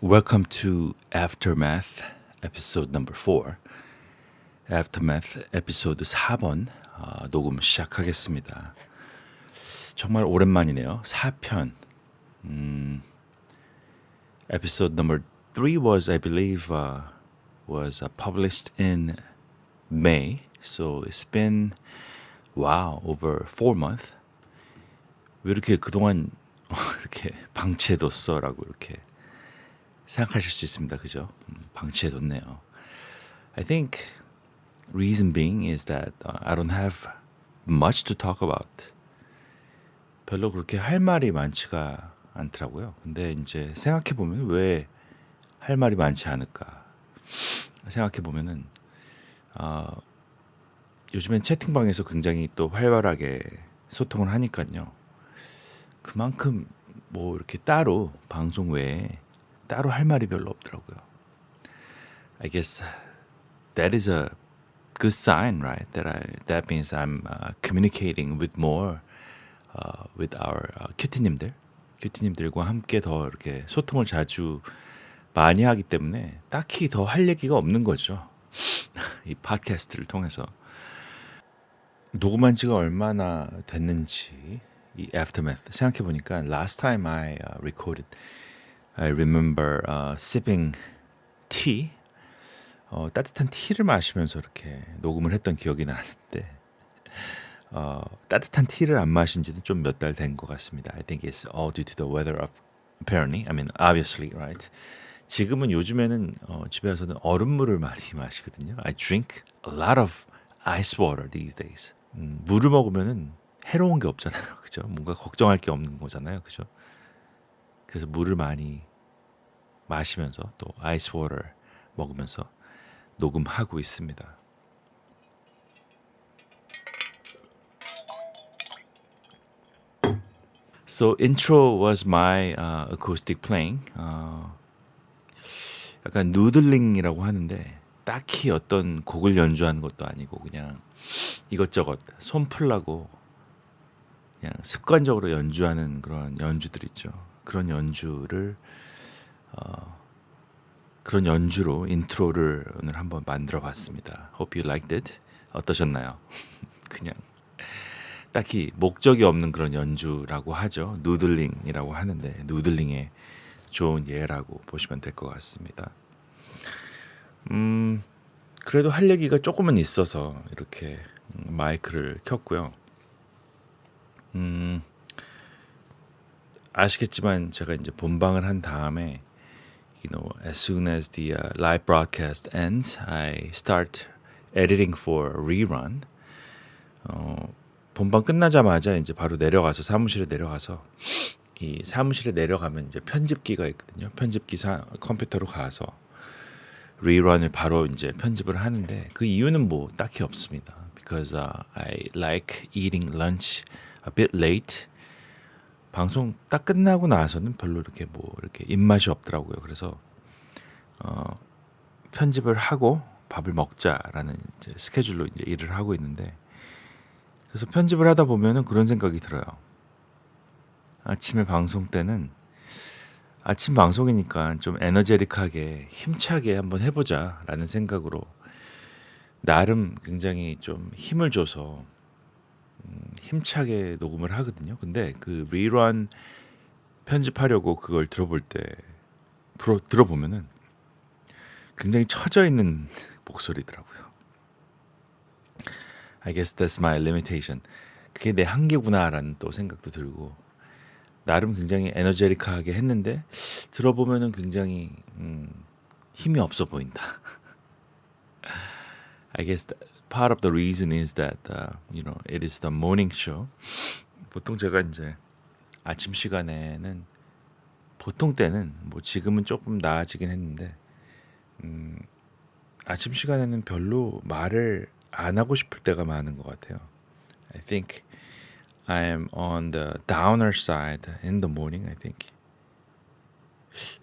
Welcome to Aftermath, episode number 4. Aftermath episode 4번 어, 녹음 시작하겠습니다. 정말 오랜만이네요. 4편. 음, episode number 3 was, I believe, uh, was uh, published in May So it's been wow, over 4 months. 왜 이렇게 그동안 이렇게 방치해뒀어라고 이렇게 생각하실 수 있습니다. 그죠? 음, 방치해뒀네요. I think reason being is that uh, I don't have much to talk about. 별로 그렇게 할 말이 많지가 않더라고요. 근데 이제 생각해 보면 왜 할 말이 많지 않을까 생각해 보면은 어, 요즘엔 채팅방에서 굉장히 또 활발하게 소통을 하니까요. 그만큼 뭐 이렇게 따로 방송 외에 따로 할 말이 별로 없더라고요. I guess that is a good sign, right? That I that means I'm uh, communicating with more uh, with our uh, 큐티님들, 큐티님들과 함께 더 이렇게 소통을 자주 많이 하기 때문에 딱히 더 할 얘기가 없는 거죠. 이 팟캐스트를 통해서 녹음한 지가 얼마나 됐는지 이 aftermath 생각해 보니까 last time I uh, recorded I remember uh, sipping tea 어, 따뜻한 티를 마시면서 이렇게 녹음을 했던 기억이 나는데 어, 따뜻한 티를 안 마신 지는 좀 몇 달 된 것 같습니다. I think it's all due to the weather of apparently. I mean, obviously, right? 지금은 요즘에는 어, 집에 와서는 얼음물을 많이 마시거든요. I drink a lot of ice water these days. 음, 물을 먹으면은 해로운 게 없잖아요. 그죠? 뭔가 걱정할 게 없는 거잖아요. 그죠? 그래서 물을 많이 마시면서 또 아이스 워터 먹으면서 녹음하고 있습니다. So intro was my uh, acoustic playing. 어, 약간 누들링이라고 하는데 딱히 어떤 곡을 연주하는 것도 아니고 그냥 이것저것 손 풀라고 그냥 습관적으로 연주하는 그런 연주들 있죠. 그런 연주를 어, 그런 연주로 인트로를 오늘 한번 만들어 봤습니다. Hope you liked it. 어떠셨나요? 그냥 딱히 목적이 없는 그런 연주라고 하죠. 누들링이라고 하는데 누들링의 좋은 예라고 보시면 될 것 같습니다. 음, 그래도 할 얘기가 조금은 있어서 이렇게 마이크를 켰고요. 음, 아시겠지만 제가 이제 본방을 한 다음에 you know as soon as the uh, live broadcast ends I start editing for rerun. 어, 본방 끝나자마자 이제 바로 내려가서 사무실에 내려가서 이 사무실에 내려가면 이제 편집기가 있거든요. 편집기 사, 컴퓨터로 가서 리런을 바로 이제 편집을 하는데 그 이유는 뭐 딱히 없습니다 because uh, I like eating lunch a bit late 방송 딱 끝나고 나서는 별로 이렇게 뭐 이렇게 입맛이 없더라고요. 그래서 어, 편집을 하고 밥을 먹자라는 이제 스케줄로 이제 일을 하고 있는데 그래서 편집을 하다 보면은 그런 생각이 들어요. 아침에 방송 때는 아침 방송이니까 좀 에너제틱하게 힘차게 한번 해보자라는 생각으로 나름 굉장히 좀 힘을 줘서 음, 힘차게 녹음을 하거든요. 근데 그 리런 편집하려고 그걸 들어볼 때 들어보면은 굉장히 처져 있는 목소리더라고요. I guess that's my limitation. 그게 내 한계구나라는 또 생각도 들고 나름 굉장히 에너제틱하게 했는데 들어보면은 굉장히 음, 힘이 없어 보인다. I guess part of the reason is that uh, you know it is the morning show. 보통 제가 이제 아침 시간에는 보통 때는 뭐 지금은 조금 나아지긴 했는데 음, 아침 시간에는 별로 말을 안 하고 싶을 때가 많은 것 같아요. I think I am on the downer side in the morning. I think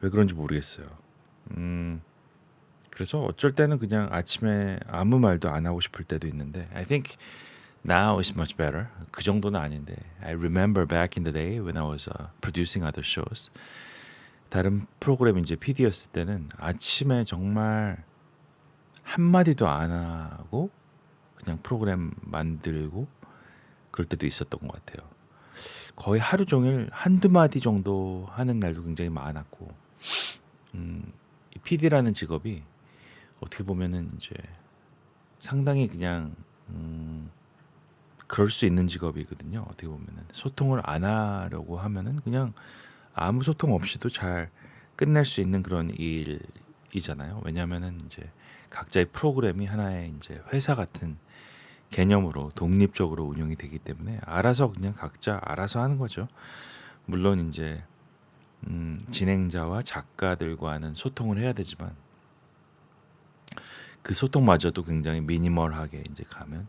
왜 그런지 모르겠어요. 음, 그래서 어쩔 때는 그냥 아침에 아무 말도 안 하고 싶을 때도 있는데 I think now is much better. 그 정도는 아닌데 I remember back in the day when I was uh, producing other shows. 다른 프로그램 이제 PD였을 때는 아침에 정말 한 마디도 안 하고 그냥 프로그램 만들고 그럴 때도 있었던 것 같아요. 거의 하루 종일 한두 마디 정도 하는 날도 굉장히 많았고, 음, 이 PD라는 직업이 어떻게 보면은 이제 상당히 그냥 음, 그럴 수 있는 직업이거든요. 어떻게 보면은 소통을 안 하려고 하면은 그냥 아무 소통 없이도 잘 끝낼 수 있는 그런 일이잖아요. 왜냐하면은 이제 각자의 프로그램이 하나의 이제 회사 같은 개념으로 독립적으로 운영이 되기 때문에 알아서 그냥 각자 알아서 하는 거죠. 물론 이제 음, 진행자와 작가들과는 소통을 해야 되지만 그 소통마저도 굉장히 미니멀하게 이제 가면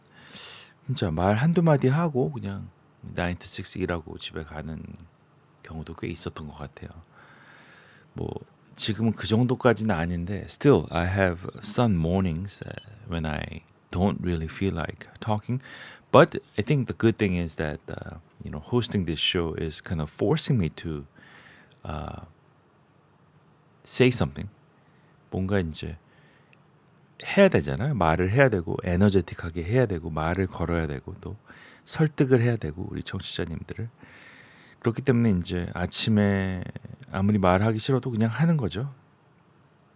진짜 말 한두 마디 하고 그냥 9 to 6 일하고 집에 가는 경우도 꽤 있었던 것 같아요. 뭐 지금은 그 정도까지는 아닌데 still I have some mornings when I don't really feel like talking. But I think the good thing is that uh, you know hosting this show is kind of forcing me to uh, say something. 뭔가 이제 해야 되잖아요. 말을 해야 되고 에너제틱하게 해야 되고 말을 걸어야 되고 또 설득을 해야 되고 우리 청취자님들을 그렇기 때문에 이제 아침에 아무리 말하기 싫어도 그냥 하는 거죠.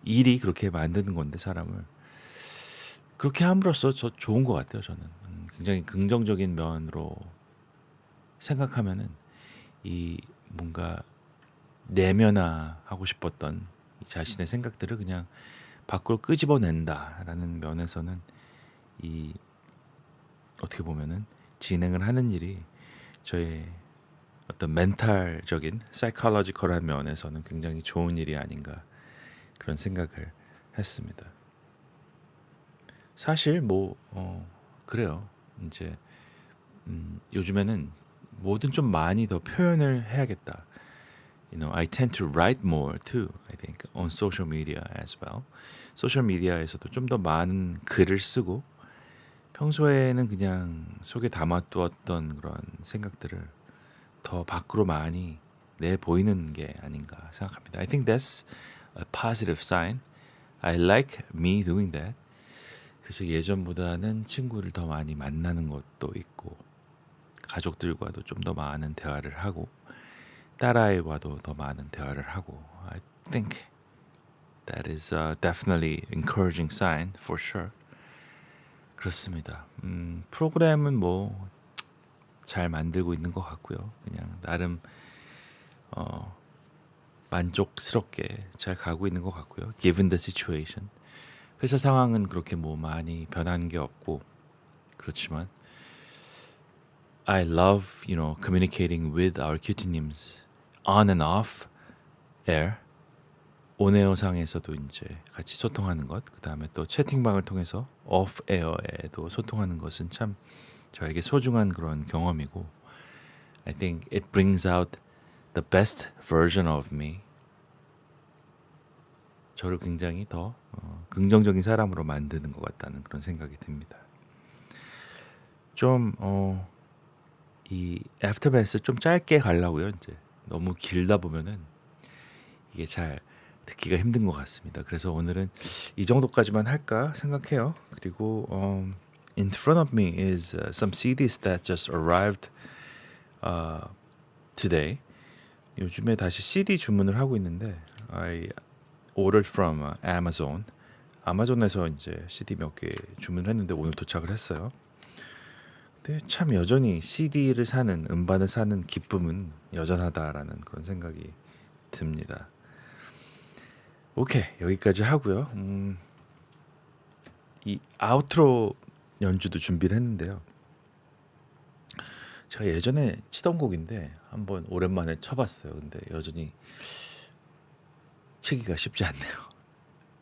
일이 그렇게 만드는 건데 사람을 그렇게 함으로써 저 좋은 것 같아요. 저는 음, 굉장히 긍정적인 면으로 생각하면은 이 뭔가 내면화하고 싶었던 자신의 생각들을 그냥 밖으로 끄집어낸다라는 면에서는 이 어떻게 보면은 진행을 하는 일이 저의 어떤 멘탈적인 사이콜로지컬한 면에서는 굉장히 좋은 일이 아닌가 그런 생각을 했습니다. 사실 뭐 어, 그래요. 이제 음, 요즘에는 뭐든 좀 많이 더 표현을 해야겠다. You know, I tend to write more too. I think on social media as well. 소셜 미디어에서도 좀 더 많은 글을 쓰고 평소에는 그냥 속에 담아두었던 그런 생각들을 더 밖으로 많이 내 보이는 게 아닌가 생각합니다. I think that's a positive sign. I like me doing that. 그래서 예전보다는 친구를 더 많이 만나는 것도 있고 가족들과도 좀 더 많은 대화를 하고 딸아이와도 더 많은 대화를 하고 I think that is a definitely encouraging sign for sure. 그렇습니다. 음, 프로그램은 뭐 잘 만들고 있는 것 같고요. 그냥 나름 어, 만족스럽게 잘 가고 있는 것 같고요. Given the situation. 회사 상황은 그렇게 뭐 많이 변한 게 없고 그렇지만 I love, you know, communicating with our 큐티님s on and off air. 온에어상에서도 이제 같이 소통하는 것, 그 다음에 또 채팅방을 통해서 off air에도 소통하는 것은 참 저에게 소중한 그런 경험이고, I think it brings out the best version of me. 저를 굉장히 더 어, 긍정적인 사람으로 만드는 것 같다는 그런 생각이 듭니다. 좀 어, 이 애프터베스 좀 짧게 가려고요. 이제 너무 길다 보면은 이게 잘 듣기가 힘든 것 같습니다. 그래서 오늘은 이 정도까지만 할까 생각해요. 그리고 um, in front of me is uh, some CDs that just arrived uh, today. 요즘에 다시 CD 주문을 하고 있는데 I ordered from Amazon. 아마존에서 이제 CD 몇 개 주문을 했는데 오늘 도착을 했어요. 근데 참 여전히 CD를 사는 음반을 사는 기쁨은 여전하다라는 그런 생각이 듭니다. 오케이 여기까지 하고요. 음, 이 아우트로 연주도 준비를 했는데요. 제가 예전에 치던 곡인데 한번 오랜만에 쳐봤어요. 근데 여전히 치기가 쉽지 않네요.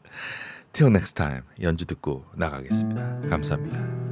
Till next time 연주 듣고 나가겠습니다. 감사합니다.